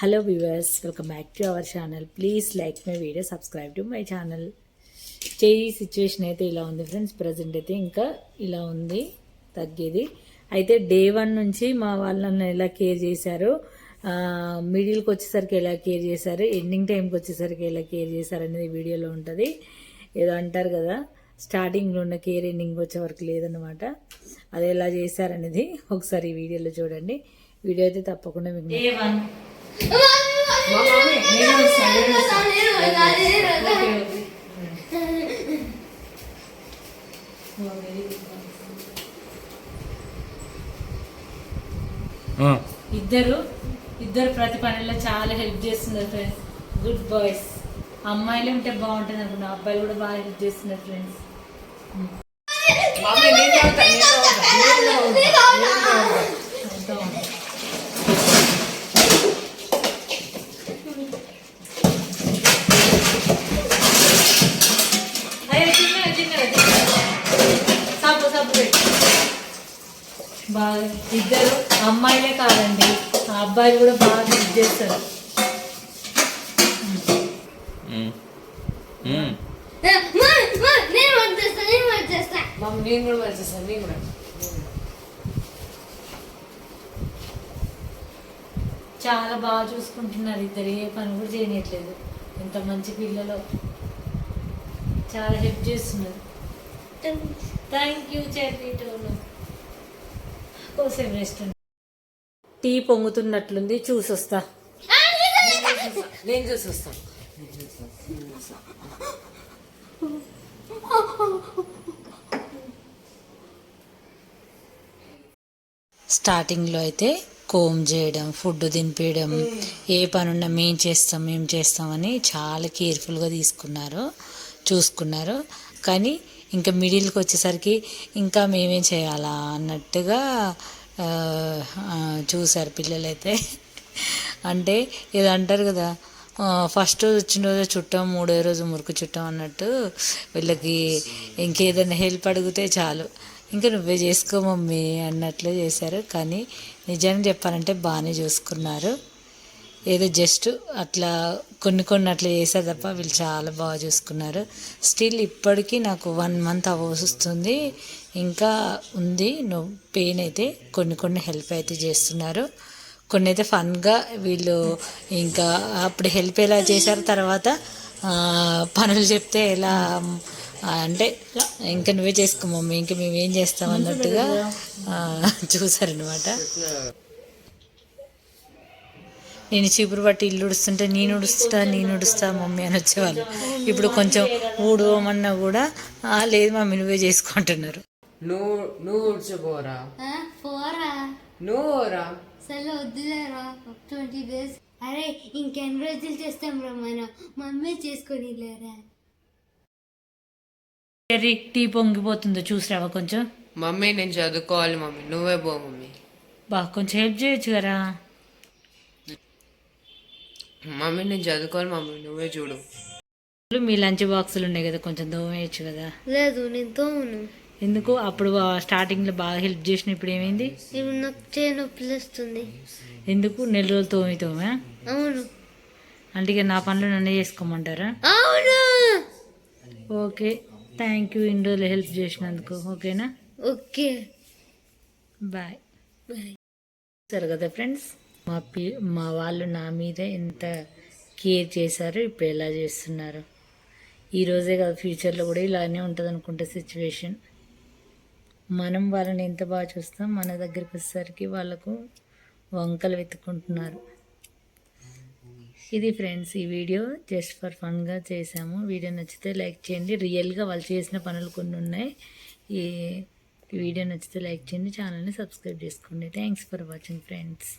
Hello viewers welcome back to our channel please like my video subscribe to my channel చేయి situation అయితే ఇలా ఉంది friends present అయితే ఇంకా ఇలా ఉంది తగ్గేది. అయితే డే వన్ నుంచి మా వాళ్ళని ఎలా కేర్ చేశారు మిడిల్కి వచ్చేసరికి ఎలా కేర్ చేశారు ఎండింగ్ టైంకి వచ్చేసరికి ఎలా కేర్ చేశారు అనేది వీడియోలో ఉంటుంది. ఏదో అంటారు కదా స్టార్టింగ్లో ఉన్న కేర్ ఎండింగ్ వచ్చే వరకు లేదనమాట అది ఎలా చేశారనేది ఒకసారి ఈ వీడియోలో చూడండి. వీడియో అయితే తప్పకుండా మీకు ఇద్దరు ఇద్దరు ప్రతి పనిలో చాలా హెల్ప్ చేస్తున్నారు ఫ్రెండ్స్ గుడ్ బాయ్స్ అమ్మాయిలు ఉంటే బాగుంటుంది అనుకున్నా అబ్బాయిలు కూడా బాగా హెల్ప్ చేస్తున్నారు ఫ్రెండ్స్ మమ్మీ నేను బాగా ఇద్దరు అమ్మాయిలే కాదండి. ఆ అబ్బాయిలు కూడా బాగా హెల్ప్ చేస్తారు. నేను కూడా వచ్చేస్తాను నేను కూడా. చాలా బాగా చూసుకుంటున్నారు ఇద్దరు ఏ పని కూడా చేయనట్లేదు ఎంత మంచి పిల్లలు. చాలా హెల్ప్ చేస్తున్నారు. థ్యాంక్ యూ చెర్రీ టోలు టీ పొంగుతున్నట్లుంది చూసొస్తా. నేను చూసి వస్తాను స్టార్టింగ్లో అయితే కోమ్ చేయడం ఫుడ్ తినిపించడం ఏ పనున్నా మేము చేస్తాం మేము చేస్తామని చాలా కేర్ఫుల్గా తీసుకున్నారు చూసుకున్నారు. కానీ ఇంకా మిడిల్కి వచ్చేసరికి ఇంకా మేమేం చేయాలా అన్నట్టుగా చూశారు పిల్లలైతే. అంటే ఇది అంటారు కదా ఫస్ట్ రోజు వచ్చిన రోజు చుట్టం మూడో రోజు మురుకు చుట్టం అన్నట్టు వీళ్ళకి ఇంకేదైనా హెల్ప్ అడిగితే చాలు. ఇంకా నువ్వే చేసుకో మమ్మీ అన్నట్లు చేశారు. కానీ నిజాన్ని చెప్పాలంటే బాగానే చూసుకున్నారు. ఏదో జస్ట్ అట్లా కొన్ని కొన్ని అట్లా చేశారు తప్ప వీళ్ళు చాలా బాగా చూసుకున్నారు. స్టిల్ ఇప్పటికీ నాకు వన్ మంత్ వస్తుంది. ఇంకా ఉంది. నో పెయిన్ అయితే కొన్ని కొన్ని హెల్ప్ అయితే చేస్తున్నారు. కొన్ని అయితే ఫన్గా వీళ్ళు ఇంకా అప్పుడు హెల్ప్ ఎలా చేశారు తర్వాత పనులు చెప్తే ఎలా అంటే ఇంకా నువ్వే చేసుకో మమ్మీ ఇంకా మేము ఏం చేస్తాం అన్నట్టుగా చూసారనమాట నేను చీపురు పట్టి ఇల్లు ఉడుస్తుంటే నేను ఉడుస్తా నేను ఉడుస్తా మమ్మీ అని వచ్చేవాళ్ళు. ఇప్పుడు కొంచెం ఊడవమన్నా కూడా "ఆ, లేదు మమ్మీ నువ్వే చేసుకుంటున్నారు. నువ్వు పోరా. నువ్వురా అసలు వద్దులేరా ట్వంటీ డేస్. అరే ఇంకెన్ని రోజులు చేస్తాం రా మనం? మమ్మీ చేసుకొని లేరా? కర్రీ టీ పొంగిపోతుందో చూసిరావా కొంచెం? మమ్మీ నేను చదువుకోవాలి మమ్మీ. నువ్వే పో మమ్మీ. బా కొంచెం హెల్ప్ చేయొచ్చు కదా. మమ్మీ నేను చదువుకోవాలి మమ్మీ నువ్వే చూడు. మీ లంచ్ బాక్సులు ఉన్నాయి కదా కొంచెం దోమేయచ్చు కదా. లేదు నేను తోమును. ఎందుకు? అప్పుడు స్టార్టింగ్లో బాగా హెల్ప్ చేసిన ఇప్పుడు ఏమైంది? ఇప్పుడు నాకు చేయి నొప్పి వస్తుంది. ఎందుకు? నెల రోజులు తోమి తోమా? అవును. అంటే ఇక నా పనులు నన్నే చేసుకోమంటారా? అవును. ఓకే. థ్యాంక్ యూ ఇన్ని రోజులు హెల్ప్ చేసినందుకు. ఓకేనా? ఓకే. బాయ్ బాయ్ సరే కదా ఫ్రెండ్స్ మా పి మా వాళ్ళు నా మీద ఎంత కేర్ చేశారో ఇప్పుడు ఎలా చేస్తున్నారు. ఈరోజే కాదు కదా ఫ్యూచర్లో కూడా ఇలానే ఉంటుంది అనుకుంటా సిచ్యువేషన్. మనం వాళ్ళని ఎంత బాగా చూస్తాం మన దగ్గరికి వచ్చేసరికి వాళ్ళకు వంకలు వెతుక్కుంటున్నారు. ఇది ఫ్రెండ్స్ ఈ వీడియో జస్ట్ ఫర్ ఫన్గా చేసాము. వీడియో నచ్చితే లైక్ చేయండి. రియల్గా వాళ్ళు చేసిన పనులు కొన్ని ఉన్నాయి. ఈ ఈ వీడియో నచ్చితే లైక్ చేయండి. ఛానల్ని సబ్స్క్రైబ్ చేసుకోండి. Thanks for watching friends.